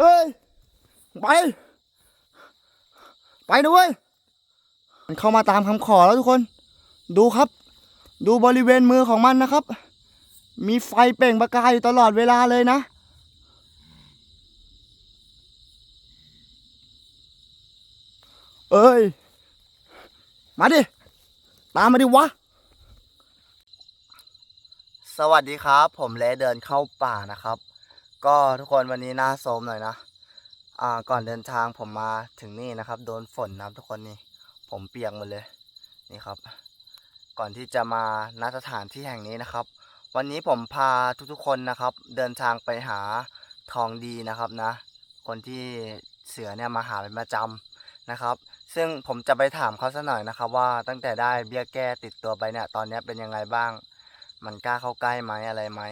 เฮ้ย ไป ไปนะเว้ย มันเข้ามาตามคำขอแล้วทุกคน ดูครับ ดูบริเวณมือของมันนะครับ มีไฟเปล่งประกายอยู่ตลอดเวลาเลยนะเอ้ย มาดิ ตามมาดิวะ สวัสดีครับ ผมเลเดินเข้าป่านะครับ ก็ทุกคนวันนี้หน้าโสมหน่อยนะอ่าก่อนเดินทางผมมาถึงนี่นะครับ โดนฝนนะครับทุกคนนี่ ผมเปียกหมดเลยนี่ครับ ก่อนที่จะมาณสถานที่แห่งนี้นะครับ วันนี้ผมพาทุกๆคนนะครับ เดินทางไปหาทองดีนะครับนะ คนที่เสือเนี่ยมาหาเป็นประจำนะครับ ซึ่งผมจะไปถามเขาสักหน่อยนะครับ ว่าตั้งแต่ได้เบี้ยแก้ติดตัวไปเนี่ยตอนนี้เป็นยังไงบ้าง มันกล้าเข้าใกล้ไหมอะไรไหม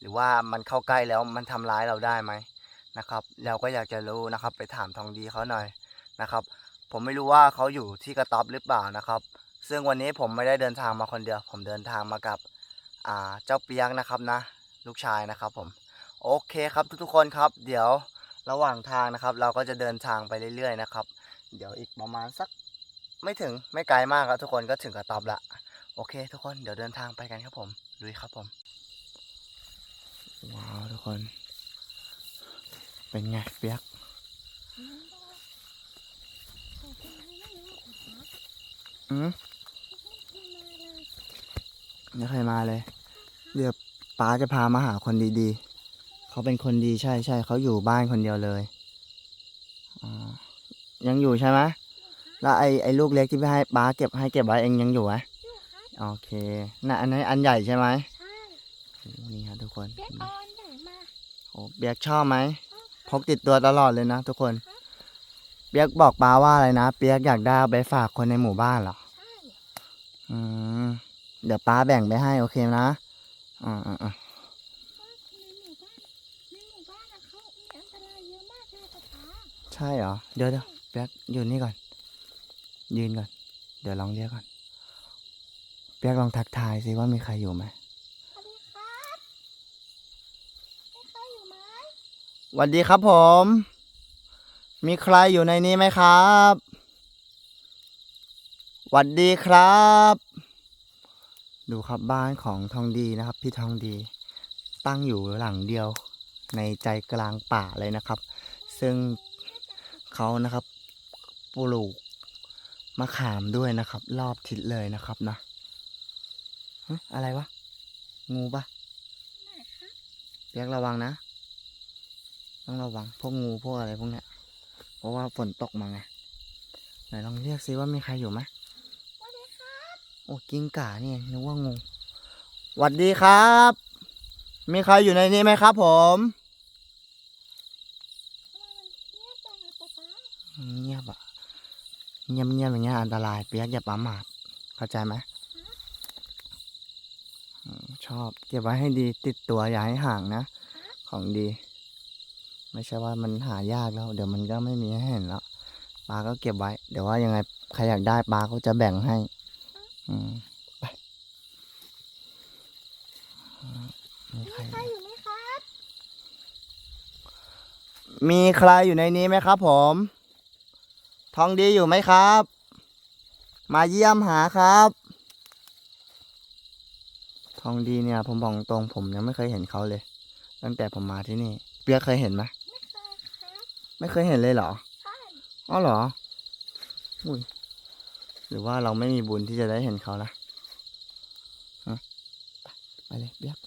หรือว่ามันเข้าใกล้แล้วมันทำร้ายเราได้ไหมนะครับเราก็อยากจะรู้นะครับ ไปถามทองดีเขาหน่อยนะครับ ผมไม่รู้ว่าเขาอยู่ที่กระต๊อบหรือเปล่านะครับ ซึ่งวันนี้ผมไม่ได้เดินทางมาคนเดียว ผมเดินทางมากับอ่าเจ้าเปียกนะครับนะ ลูกชายนะครับผมโอเคครับทุกๆคนครับ เดี๋ยวระหว่างทางนะครับ เราก็จะเดินทางไปเรื่อยๆนะครับ เดี๋ยวอีกประมาณสักไม่ถึงไม่ไกลมากครับทุกคนก็ถึงกระต๊อบละโอเค ทุกคนเดี๋ยวเดินทางไปกันครับผมลุยครับผม ว้าวทุกคน เป็นไงเปียกอืมไม่เคยมาเลยเดี๋ยวป้าจะพามาหาคนดีๆ เขาเป็นคนดีใช่ใช่เขาอยู่บ้านคนเดียวเลยยังอยู่ใช่ไหมแล้วไอ้ไอ้ลูกเล็กที่พี่ให้ป้าเก็บให้เก็บไว้เองยังอยู่ไหมโอเคน่ะอันนี้อันใหญ่ใช่ไหม ใช่ นี่ครับทุกคน เรียกออนใหญ่มา โอ้ เบียกชอบไหมพกติดตัวตลอดเลยนะทุกคน เปียกบอกป้าว่าอะไรนะ เปียกอยากได้เอาไปฝากคนในหมู่บ้านเหรออืมเดี๋ยวป้าแบ่งไปให้โอเคนะอ่าอ่าอ่าในหมู่บ้านในหมู่บ้านอใช่เหรอ เดี๋ยวเดี๋ยวเปียกอยู่นี่ก่อน ยืนก่อน เดี๋ยวลองเรียกก่อน เปียกลองทักทายสิว่ามีใครอยู่ไหม สวัสดีครับมีใครอยู่ไหม สวัสดีครับผม มีใครอยู่ในนี้ไหมครับสวัสดีครับ ดูครับบ้านของทองดีนะครับ พี่ทองดี ตั้งอยู่หลังเดียวในใจกลางป่าเลยนะครับ ซึ่งเขานะครับปลูกมะขามด้วยนะครับ รอบทิศเลยนะครับนะฮะอะไรวะ งูปะไหนครับเรียกระวังนะ ต้องระวังพวกงูพวกอะไรพวกเนี้ยเพราะว่าฝนตกมาไงไหนลองเรียกซิว่ามีใครอยู่ไหมสวัสดีครับ โอ้กิ้งก่านี่นึกว่างูสวัสดีครับ มีใครอยู่ในนี้ไหมครับ ผมทำไมมันเงียบจังอะป๊าป๊าเงียบอะเงียบเงียบอย่างเงี้ยอันตรายเปียกอย่าประมาทเข้าใจไหมอืมชอบเก็บไว้ให้ดีติดตัวอย่าให้ห่างนะ ของดี ไม่ใช่ว่ามันหายากแล้ว เดี๋ยวมันก็ไม่มีให้เห็นแล้วปลาก็เก็บไว้ เดี๋ยวว่ายังไงใครอยากได้ปลาก็จะแบ่งให้ อืมไปมีใครอยู่ไหมครับ มีใครอยู่ในนี้ไหมครับ ผม ทองดีอยู่ไหมครับ มาเยี่ยมหาครับ ทองดีเนี่ย ผมบอกตรงผมยังไม่เคยเห็นเขาเลย ตั้งแต่ผมมาที่นี่ เปียกเคยเห็นไหม ไม่เคยเห็นเลยเหรอใช่อ๋อเหรออุ้ยหรือว่าเราไม่มีบุญที่จะได้เห็นเขาละฮะไปไปเลยเบียก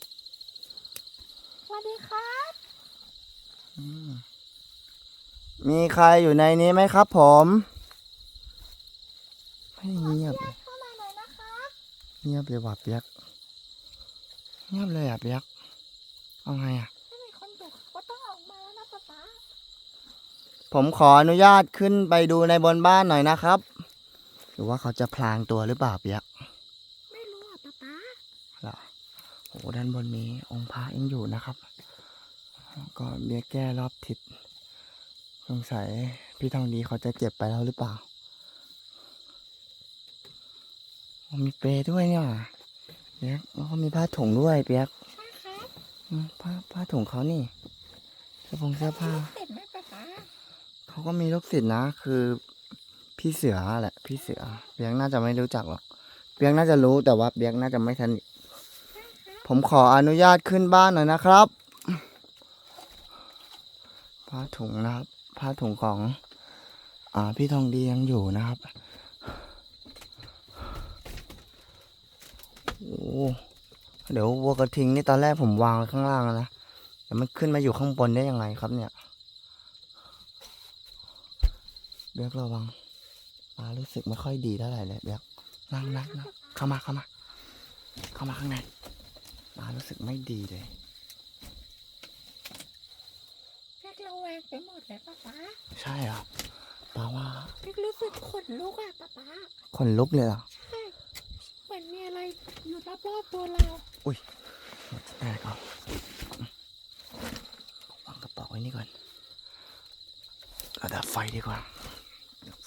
สวัสดีครับอืมมีใครอยู่ในนี้ไหมครับผมไม่เงียบเลยเข้ามาหน่อยนะครับเงียบเลยว่ะเปียกเงียบเลยอะเปียกเอาไงอะ ถ้ามีคนดุก็ต้องออกมาแล้วนะป๊าป๊า ผมขออนุญาตขึ้นไปดูในบนบ้านหน่อยนะครับ หรือว่าเขาจะพลางตัวหรือเปล่าเปียกไม่รู้อะป๊าป๊าเหรอโหด้านบนนี้องค์พระยังอยู่นะครับ ก็เบี้ยแก้รอบทิศสงสัยพี่ทองดีเขาจะเจ็บไปแล้วหรือเปล่าโอ้มีเปรย์ด้วยเนี่ยเปียกแล้วก็มีผ้าถุงด้วยเปียกใช่ครับอืมผ้าผ้าถุงเขานี่เสื้อผงเสื้อผ้า เขาก็มีลูกศิษย์นะ คือพี่เสือแหละ พี่เสือเบียกน่าจะไม่รู้จักหรอกเบียกน่าจะรู้แต่ว่าเบียกน่าจะไม่สนิทผมขออนุญาตขึ้นบ้านหน่อยนะครับผ้าถุงนะครับผ้าถุงของ อ่า พี่ทองดียังอยู่นะครับโอ้เดี๋ยววัวกระทิงนี่ตอนแรกผมวางไว้ข้างล่างนะเดี๋ยวมันขึ้นมาอยู่ข้างบนได้ยังไงครับเนี่ย เบียกระวังปารู้สึกไม่ค่อยดีเท่าไหร่เลยเบียกนั่งนั่งนั่งเข้ามาเข้ามา เข้ามาข้างในปารู้สึกไม่ดีเลยเรียกระแวงไปหมดเลยป๊าป๊าใช่เหรอปาว่าเรียกรู้สึกขนลุกอะป๊าป๊าขนลุกเลยเหรอใช่เหมือนมีอะไรอยู่รอบๆตัวเราได้ก่อนวางกระเป๋าไว้นี่ก่อนเราดับไฟดีกว่า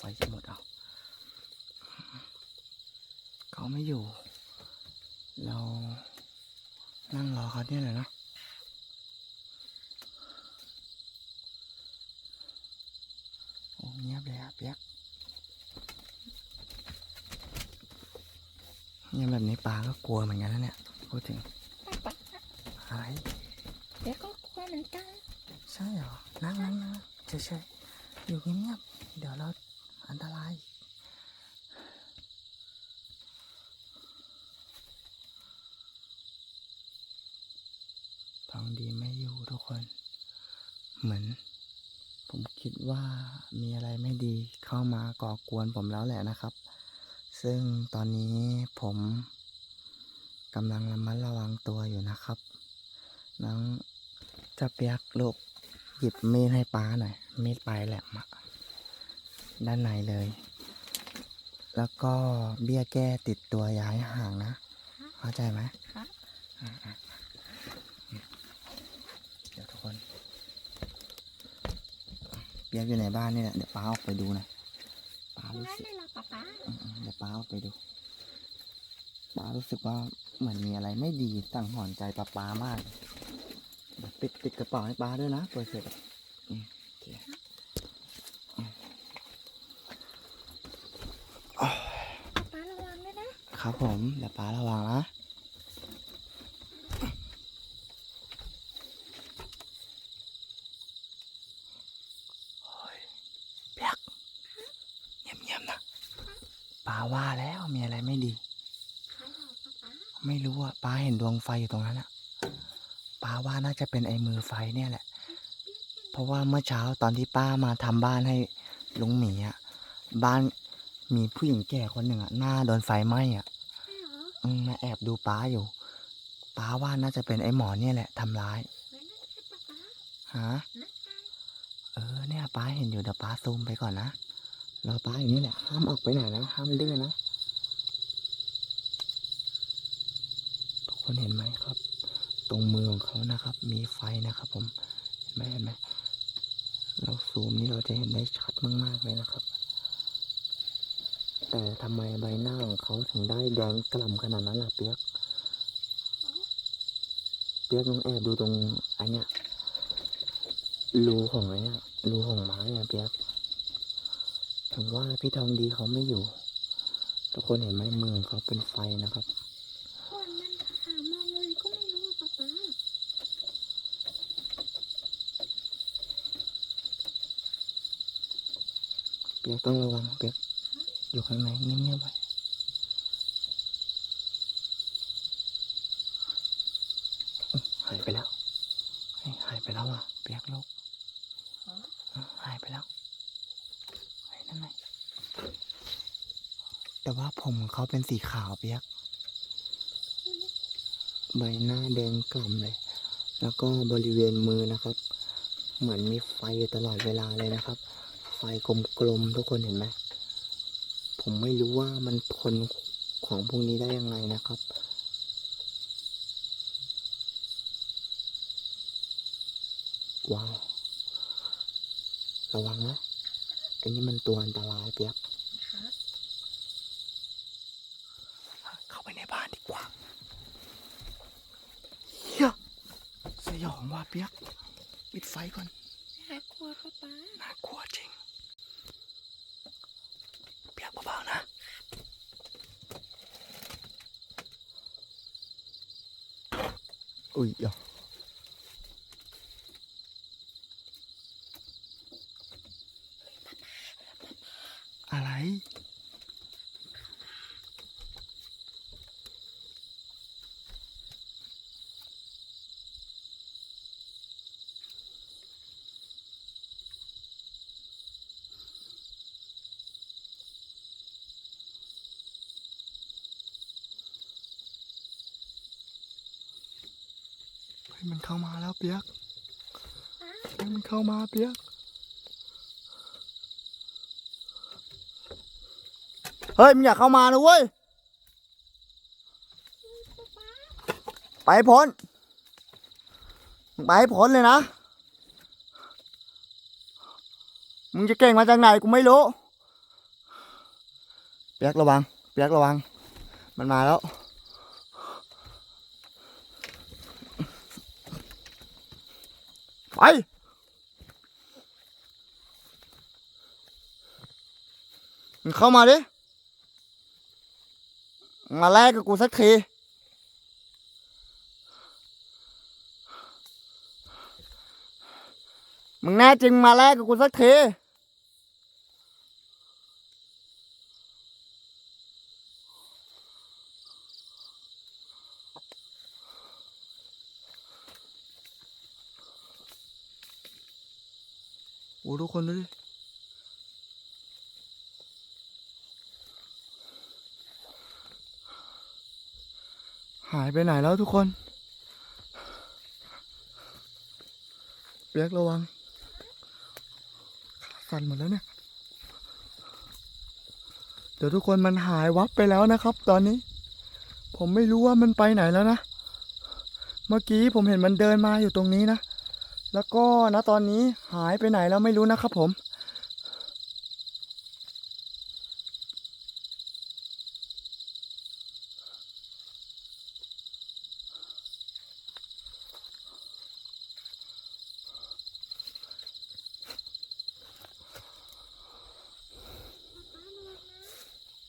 เดี๋ยวไฟจะหมดเอาเขาไม่อยู่ เรานั่งรอเขาเนี่ยแหละเนอะโอ้เงียบเลยอะเปียกเงียบแบบนี้ปลาก็กลัวเหมือนกันนะเนี่ยพูดถึงป๊าป๊าอะไรเดี๋ยวก็กลัวเหมือนกันใช่เหรอนั่งนั่งนั่งเฉยๆอยู่เงียบๆเดี๋ยวเรา อันตราย ทองดีไม่อยู่ทุกคน เหมือน ผมคิดว่ามีอะไรไม่ดีเข้ามาก่อกวนผมแล้วแหละนะครับ ซึ่งตอนนี้ผมกำลังระมัดระวังตัวอยู่นะครับ น้องจะเปียกลูกหยิบมีดให้ป้าหน่อยมีดปลายแหลมอะ ด้านในเลย แล้วก็เบี้ยแก้ติดตัวย้ายห่างนะ เข้าใจไหมครับอ่าๆเดี๋ยวทุกคน เปียกอยู่ในบ้านนี่แหละ เดี๋ยวป้าออกไปดูหน่อยป้ารู้งั้นสึกเลยเหรอป๊าป๊าอืมๆเดี๋ยวป้าออกไปดูป้ารู้สึกว่าเหมือนมีอะไรไม่ดีสั่งหอนใจป้าป้ามากเดี๋ยวปิดปิดกระเป๋าให้ป้าด้วยนะเปิดเสร็จอะอืมโอเคอืมอ๋อ ป๊าป๊าระวังด้วย นะครับผมเดี๋ยวป้าระวังนะโอ้ยเปียกเงียบๆนะป้าว่าแล้วมีอะไรไม่ดี ไม่รู้อะป้าเห็นดวงไฟอยู่ตรงนั้นอะป้าว่าน่าจะเป็นไอ้มือไฟเนี่ยแหละ เพราะว่าเมื่อเช้าตอนที่ป้ามาทำบ้านให้ลุงหมีอะบ้านมีผู้หญิงแก่คนหนึ่งอะหน้าโดนไฟไหม้อะ มมาแอบดูป้าอยู่ป้าว่าน่าจะเป็นไอ้หมอเนี่ยแหละทำร้ายงั้นนั่นใช่ป๊าป๊าฮะนั่นไงเออเนี่ยป้าเห็นอยู่เดี๋ยวป้าซูมไปก่อนนะรอป้าอย่างนี้แหละห้ามออกไปไหนนะห้ามดื้อนะทุกคนเห็นไหมครับ ตรงมือของเขานะครับ มีไฟนะครับผมเห็นไหมเห็นไหมเราซูมนี่เราจะเห็นได้ชัดมากๆเลยนะครับ แต่ทำไมใบหน้าของเขาถึงได้แดงกล่ำขนาดนั้นล่ะเปียก เปียกลองแอบดูตรงอันเนี้ยรูของไอ้เนี้ยรูของไม้อะเปียกถึงว่าพี่ทองดีเขาไม่อยู่ ทุกคนเห็นไหมมือของเขาเป็นไฟนะครับคนมันหามองเลยก็ไม่รู้อะป๊าป๊าเปียกต้องระวังเปียก อยู่ข้างในเงียบๆไว้อุ๊ยหายไปแล้วหายไปแล้วอะเปียกลูกหายไปแล้วไอ้นั่นไงแต่ว่าผมเขาเป็นสีขาวเปียก ใบหน้าแดงกล่ำเลย แล้วก็บริเวณมือนะครับ เหมือนมีไฟอยู่ตลอดเวลาเลยนะครับ ไฟกลมๆทุกคนเห็นไหม ผมไม่รู้ว่ามันทนของพวกนี้ได้ยังไงนะครับ ว้าว ระวังนะไอ้นี่มันตัวอันตรายเปียกครับเข้าไปในบ้านดีกว่าเฮียสยองว่ะเปียกปิดไฟก่อนใช่น่ากลัวป๊าป๊าน่ากลัวจริง เปียกเบาๆนะอุ้ยอะอะไร มันเข้ามาแล้วเปียกเฮ้มันเข้ามาเปียก เฮ้ยมึงอยากเข้ามานะเว้ย ไปให้พ้นมึงไปให้พ้นเลยนะ มึงจะเก่งมาจากไหนกูไม่รู้ เปียกระวัง เปียกระวัง มันมาแล้ว ไปมึงเข้ามาดิ มาแลกกับกูสักทีมึงแน่จริงมาแลกกับกูสักที ทุกคนดูดิหายไปไหนแล้วทุกคน เปียกระวัง สั่นหมดแล้วเนี่ย เดี๋ยวทุกคนมันหายวับไปแล้วนะครับ ตอนนี้ ผมไม่รู้ว่ามันไปไหนแล้วนะ เมื่อกี้ผมเห็นมันเดินมาอยู่ตรงนี้นะ แล้วก็นะตอนนี้หายไปไหนแล้วไม่รู้นะครับผม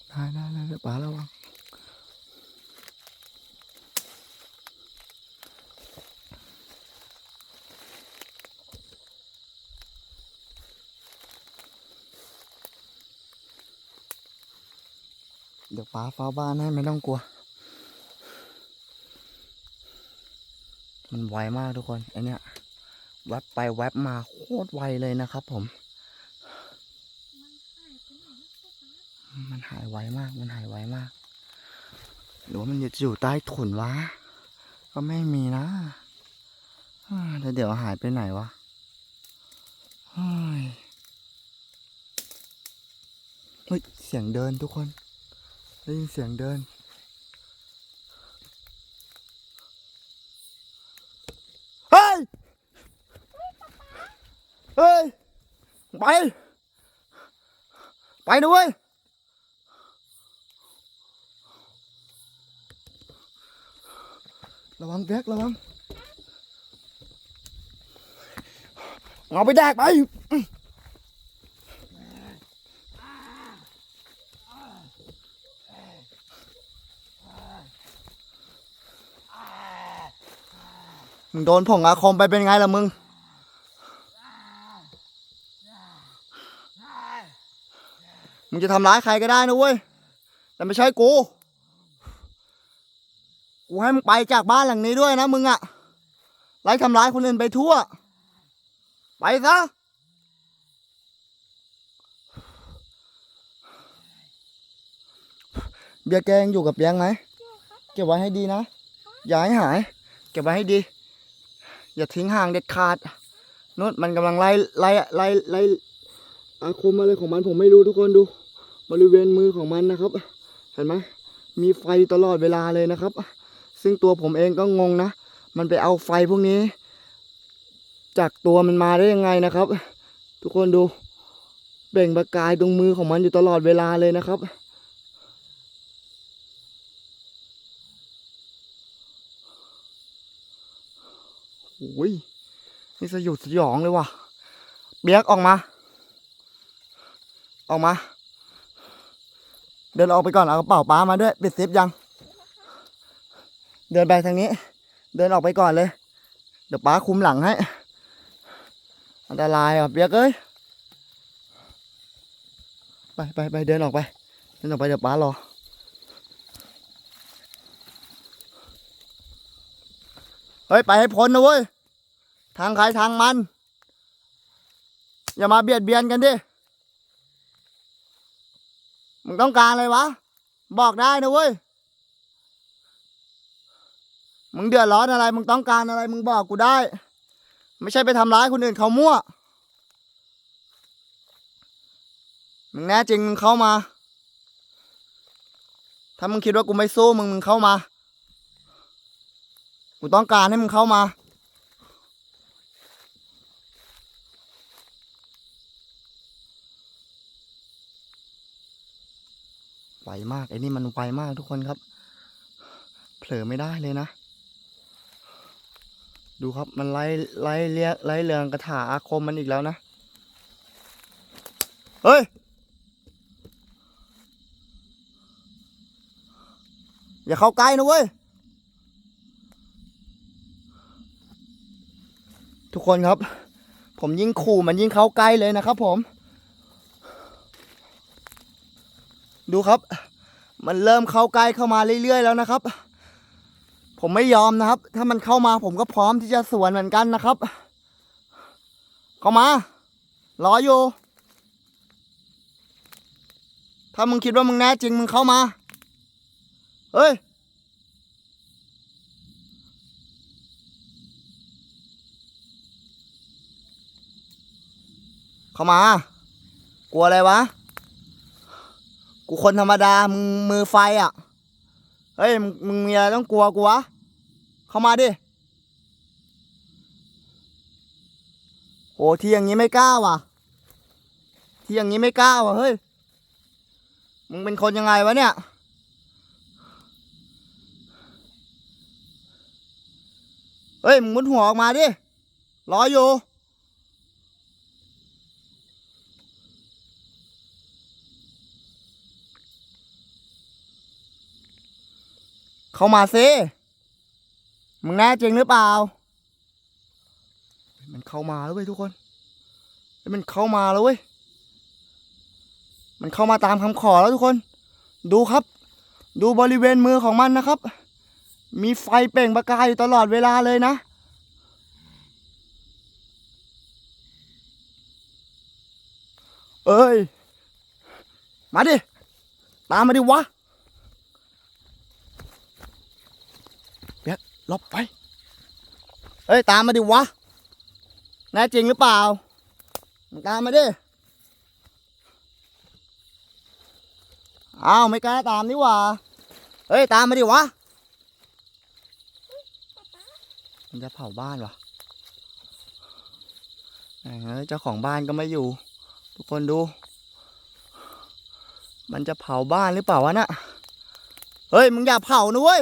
ได้ได้ได้ป๋าระวัง ป๋าเฝ้าบ้านให้ไม่ต้องกลัว มันไวมากทุกคนไอเนี้ยแวบไปแวบมาโคตรไวเลยนะครับผม มันหายไวมากมันหายไวมาก หรือว่ามันจะอยู่ใต้ถุนวะ ก็ไม่มีนะแล้วเดี๋ยวหายไปไหนวะเฮ้ยเสียงเดินทุกคน ได้ยินเสียงเดิน เฮ้ย เฮ้ย ไป ไปนะเว้ยระวังแบกระวังเอาไปแดกไป มึงโดนผงอาคมไปเป็นไงล่ะมึง มึงจะทำร้ายใครก็ได้นะเว้ย แต่ไม่ใช่กู กูให้มึงไปจากบ้านหลังนี้ด้วยนะมึงอะไล่ทำร้ายคนอื่นไปทั่ว ไปซะเบียร์แกงอยู่กับเบียงไหม เก็บไว้ให้ดีนะ อย่าให้หาย เก็บไว้ให้ดี อย่าทิ้งห่างเด็ดขาดนู่นมันกำลังไล่ไล่ไล่ไล่อาคมอะไรของมันผมไม่รู้ทุกคนดู บริเวณมือของมันนะครับ เห็นไหมมีไฟตลอดเวลาเลยนะครับ ซึ่งตัวผมเองก็งงนะ มันไปเอาไฟพวกนี้ จากตัวมันมาได้ยังไงนะครับ ทุกคนดูเบ่งประกายตรงมือของมันอยู่ตลอดเวลาเลยนะครับ ยนี่สยดสยองเลยว่ะ เบียกออกมา ออกมา เดินออกไปก่อนเอากระเป๋าป้ามาด้วยปิดซิปยัง เดินไปทางนี้ เดินออกไปก่อนเลย เดี๋ยวป้าคุมหลังให้ อันตรายอะเบียกเอ้ย ไปไปไปเดินออกไป เดินออกไปเดี๋ยวป้ารอเฮ้ย ไปให้พ้นนะเว้ย ทางใครทางมัน อย่ามาเบียดเบียนกันดิ มึงต้องการอะไรวะ บอกได้นะเว้ย มึงเดือดร้อนอะไร มึงต้องการอะไร มึงบอกกูได้ ไม่ใช่ไปทำร้ายคนอื่นเขามั่ว มึงแน่จริงมึงเข้ามา ถ้ามึงคิดว่ากูไม่สู้มึงมึงเข้ามา กูต้องการให้มึงเข้ามา ไวมากไอ้นี่มันไวมากทุกคนครับ เผลอไม่ได้เลยนะ ดูครับมันไล่ไล่เลียไล่เรืองกระถาอาคมมันอีกแล้วนะ เฮ้ย อย่าเข้าใกล้นะเว้ย ทุกคนครับ ผมยิ่งขู่มันยิ่งเข้าใกล้เลยนะครับผม ดูครับ มันเริ่มเข้าใกล้เข้ามาเรื่อยๆแล้วนะครับ ผมไม่ยอมนะครับ ถ้ามันเข้ามาผมก็พร้อมที่จะสวนเหมือนกันนะครับ เข้ามา รออยู่ถ้ามึงคิดว่ามึงแน่จริงมึงเข้ามา เฮ้ย เข้ามา กลัวอะไรวะ กูคนธรรมดา มึงมือไฟอะ เฮ้ย มึงมึงมีอะไรต้องกลัวกูวะ เข้ามาดิ โหที่อย่างนี้ไม่กล้าว่ะ ที่อย่างนี้ไม่กล้าว่ะ เฮ้ย มึงเป็นคนยังไงวะเนี่ย เฮ้ย มึงมุดหัวออกมาดิ รออยู่ เข้ามาสิ มึงแน่จริงหรือเปล่า มันเข้ามาแล้วเว้ยทุกคน มันเข้ามาแล้วเว้ย มันเข้ามาตามคำขอแล้วทุกคน ดูครับ ดูบริเวณมือของมันนะครับ มีไฟเปล่งประกายอยู่ตลอดเวลาเลยนะเอ้ย มาดิ ตามมาดิวะ หลบไป เฮ้ย ตามมาดิวะ แน่จริงหรือเปล่า ตามมาดิ อ้าว ไม่กล้าตามนี่หว่า เฮ้ย ตามมาดิวะ มันจะเผาบ้านวะแหม่เอ้ยเจ้าของบ้านก็ไม่อยู่ ทุกคนดู มันจะเผาบ้านหรือเปล่าวะน่ะเฮ้ย มึงอย่าเผานะเว้ย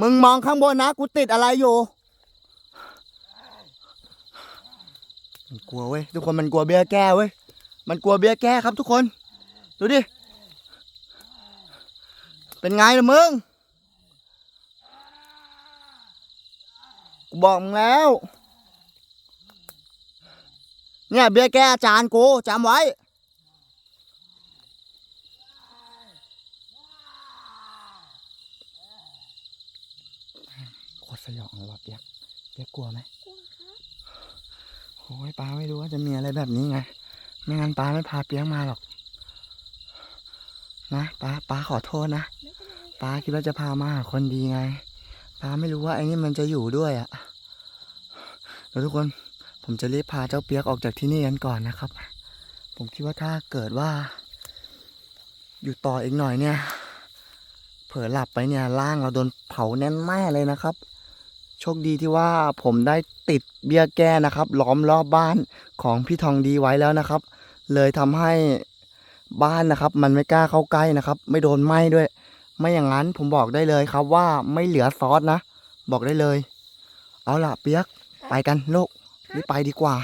มึงมองข้างบนนะ กูติดอะไรอยู่มันกลัวเว้ยทุกคนมันกลัวเบี้ยแก้เว้ยมันกลัวเบี้ยแก้ครับทุกคน ดูดิ เป็นไงล่ะมึง กูบอกมึงแล้ว เนี่ยเบี้ยแก้อาจารย์กูจำไว้ โคตรสยองเลยว่ะเปียก เปียกลัวไหมกลัวครับโอ้ยป้าไม่รู้ว่าจะมีอะไรแบบนี้ไง ไม่งั้นป้าไม่พาเปียกมาหรอก นะป้าป้าขอโทษนะ ป้าคิดว่าจะพามาหาคนดีไง ป้าไม่รู้ว่าไอ้นี่มันจะอยู่ด้วยอะ่ะแล้วทุกคน ผมจะรีบพาเจ้าเปียกออกจากที่นี่กันก่อนนะครับ ผมคิดว่าถ้าเกิดว่า อยู่ต่ออีกหน่อยเนี่ย เผลอหลับไปเนี่ยร่างเราโดนเผาแน่นแน่เลยนะครับ โชคดีที่ว่าผมได้ติดเบี้ยแก้นะครับ ล้อมรอบบ้านของพี่ทองดีไว้แล้วนะครับ เลยทำให้บ้านนะครับ มันไม่กล้าเข้าใกล้นะครับ ไม่โดนไหม้ด้วย ไม่อย่างนั้นผมบอกได้เลยครับว่าไม่เหลือซอสนะ บอกได้เลย เอาล่ะเปียกไปกันลูกรีบไปดีกว่า